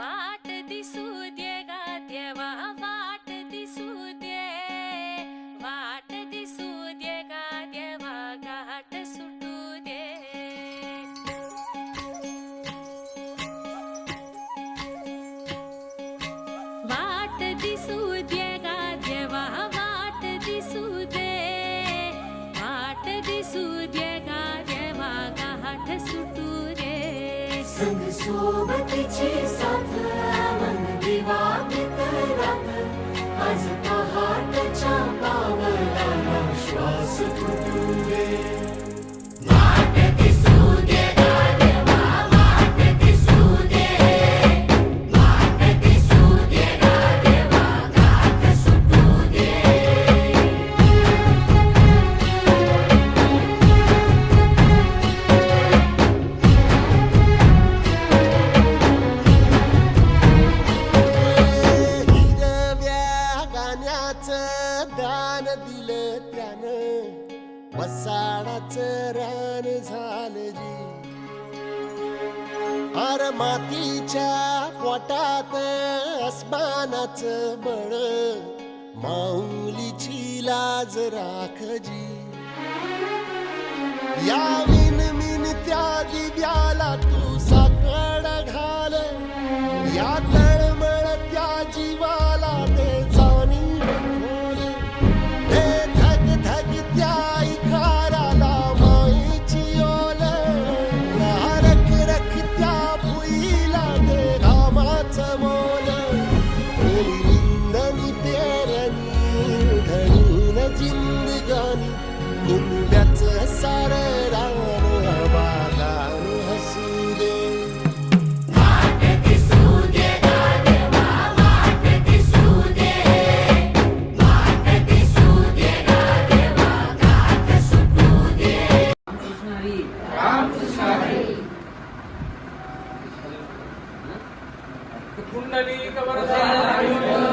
वाट दिसू दे गा देवा वाट दिसू दे वाट दिसू दे गा देवा घाट सुटू दे वाट दिसू दे संग सोबतीची साथ मन दिवा मित्रात आज पहाटच्या पावलाला श्वास फुटू दान दिलं त्यानं. वसाडाचं रान झालं जी. आर मातीच्या पोटात अस्मानाचं बळ. माऊलीची लाज राखजी या विन मिन त्या दिव्याला तू साकड घाल. या तळमळ त्या जीवा குண்டலீக வரதான